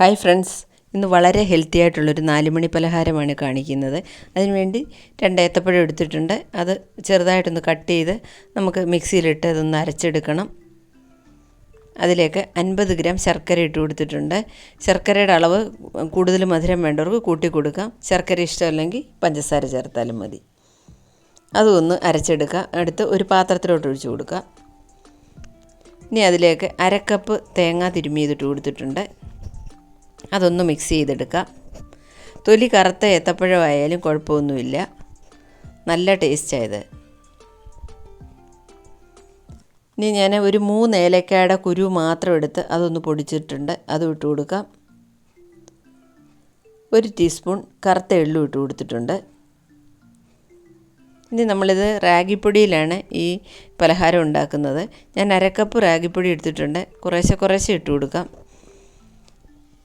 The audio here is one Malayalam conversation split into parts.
Hi friends. ഇന്ന് വളരെ ഹെൽത്തി ആയിട്ടുള്ളൊരു നാലുമണി പലഹാരമാണ് കാണിക്കുന്നത്. അതിനുവേണ്ടി രണ്ട് ഏത്തപ്പഴം എടുത്തിട്ടുണ്ട്. അത് ചെറുതായിട്ടൊന്ന് കട്ട് ചെയ്ത് നമുക്ക് മിക്സിയിലിട്ട് അതൊന്ന് അരച്ചെടുക്കണം. അതിലേക്ക് അൻപത് ഗ്രാം ശർക്കര ഇട്ട് കൊടുത്തിട്ടുണ്ട്. ശർക്കരയുടെ അളവ് കൂടുതൽ മധുരം വേണ്ടവർക്ക് കൂട്ടി കൊടുക്കാം. ശർക്കര ഇഷ്ടമല്ലെങ്കിൽ പഞ്ചസാര ചേർത്താലും മതി. അതൊന്ന് അരച്ചെടുക്കുക. അടുത്ത് ഒരു പാത്രത്തിലോട്ട് ഒഴിച്ചു കൊടുക്കുക. ഇനി അതിലേക്ക് അരക്കപ്പ് തേങ്ങ തിരുമ്മിയതിട്ട് കൊടുത്തിട്ടുണ്ട്. അതൊന്ന് മിക്സ് ചെയ്തെടുക്കാം. തൊലി കറുത്ത ഏത്തപ്പഴമായാലും കുഴപ്പമൊന്നുമില്ല. നല്ല ടേസ്റ്റായത് ഇനി ഞാൻ ഒരു മൂന്ന് ഏലക്കായുടെ കുരു മാത്രം എടുത്ത് അതൊന്ന് പൊടിച്ചിട്ടുണ്ട്. അതും ഇട്ട് കൊടുക്കാം. ഒരു ടീസ്പൂൺ കറുത്ത എള്ളും ഇട്ട് കൊടുത്തിട്ടുണ്ട്. ഇനി നമ്മളിത് റാഗിപ്പൊടിയിലാണ് ഈ പലഹാരം ഉണ്ടാക്കുന്നത്. ഞാൻ അരക്കപ്പ് റാഗിപ്പൊടി എടുത്തിട്ടുണ്ട്. കുറേശ്ശെ കുറേശ്ശെ ഇട്ട് കൊടുക്കാം.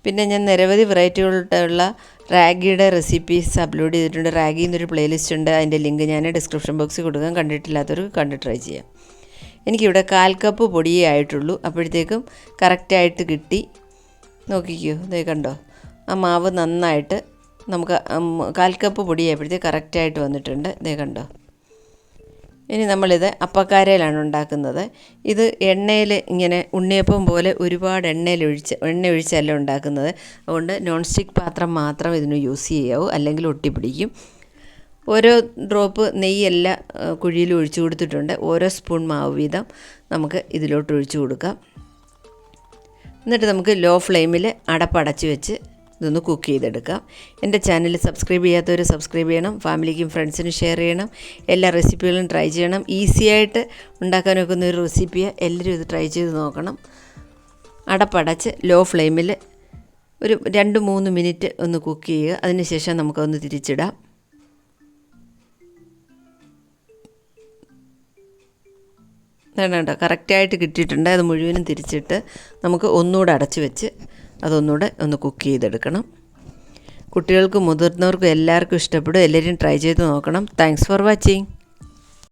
പിന്നെ ഞാൻ നിരവധി വെറൈറ്റികളുള്ള റാഗിയുടെ റെസിപ്പീസ് അപ്ലോഡ് ചെയ്തിട്ടുണ്ട്. റാഗി എന്നൊരു പ്ലേലിസ്റ്റ് ഉണ്ട്. അതിന്റെ ലിങ്ക് ഞാൻ ഡിസ്ക്രിപ്ഷൻ ബോക്സിൽ കൊടുക്കാം. കണ്ടിട്ടില്ലാത്തവർ കണ്ട് ട്രൈ ചെയ്യാം. എനിക്കിവിടെ കാൽ കപ്പ് പൊടിയേ ആയിട്ടുള്ളൂ. അപ്പോഴത്തേക്കും കറക്റ്റായിട്ട് കിട്ടി. നോക്കിക്കോ. ഇതേ കണ്ടോ. ആ മാവ് നന്നായിട്ട് നമുക്ക് കാൽ കപ്പ് പൊടിയായപ്പോഴത്തേക്ക് കറക്റ്റായിട്ട് വന്നിട്ടുണ്ട്. ഇതേ കണ്ടോ. ഇനി നമ്മളിത് അപ്പക്കാരയിലാണ് ഉണ്ടാക്കുന്നത്. ഇത് എണ്ണയിൽ ഇങ്ങനെ ഉണ്ണിയപ്പം പോലെ ഒരുപാട് എണ്ണയിൽ ഒഴിച്ച് എണ്ണ ഒഴിച്ചല്ല ഉണ്ടാക്കുന്നത്. അതുകൊണ്ട് നോൺ സ്റ്റിക്ക് പാത്രം മാത്രം ഇതിന് യൂസ് ചെയ്യാവൂ. അല്ലെങ്കിൽ ഒട്ടിപ്പിടിക്കും. ഓരോ ഡ്രോപ്പ് നെയ്യല്ല കുഴിയിൽ ഒഴിച്ചു കൊടുത്തിട്ടുണ്ട്. ഓരോ സ്പൂൺ മാവ് വീതം നമുക്ക് ഇതിലോട്ട് ഒഴിച്ചു കൊടുക്കാം. എന്നിട്ട് നമുക്ക് ലോ ഫ്ലെയിമിൽ അടപ്പടച്ച് വെച്ച് ഇതൊന്ന് കുക്ക് ചെയ്തെടുക്കാം. എന്റെ ചാനൽ സബ്സ്ക്രൈബ് ചെയ്യാത്തവർ സബ്സ്ക്രൈബ് ചെയ്യണം. ഫാമിലിക്കും ഫ്രണ്ട്സിനും ഷെയർ ചെയ്യണം. എല്ലാ റെസിപ്പികളും ട്രൈ ചെയ്യണം. ഈസി ആയിട്ട് ഉണ്ടാക്കാൻ വെക്കുന്ന ഒരു റെസിപ്പിയാണ് എല്ലാവരും ഇത് ട്രൈ ചെയ്ത് നോക്കണം. അടപ്പടച്ച് ലോ ഫ്ലെയിമിൽ ഒരു രണ്ട് മൂന്ന് മിനിറ്റ് ഒന്ന് കുക്ക് ചെയ്യുക. അതിനുശേഷം നമുക്കൊന്ന് തിരിച്ചിടാം. വേണ്ട കറക്റ്റായിട്ട് കിട്ടിയിട്ടുണ്ട്. അത് മുഴുവനും തിരിച്ചിട്ട് നമുക്ക് ഒന്നുകൂടെ അടച്ച് വെച്ച് അതൊന്നുകൂടെ ഒന്ന് കുക്ക് ചെയ്തെടുക്കണം. കുട്ടികൾക്കും മുതിർന്നവർക്കും എല്ലാവർക്കും ഇഷ്ടപ്പെടും. എല്ലാവരും ട്രൈ ചെയ്ത് നോക്കണം. Thanks for watching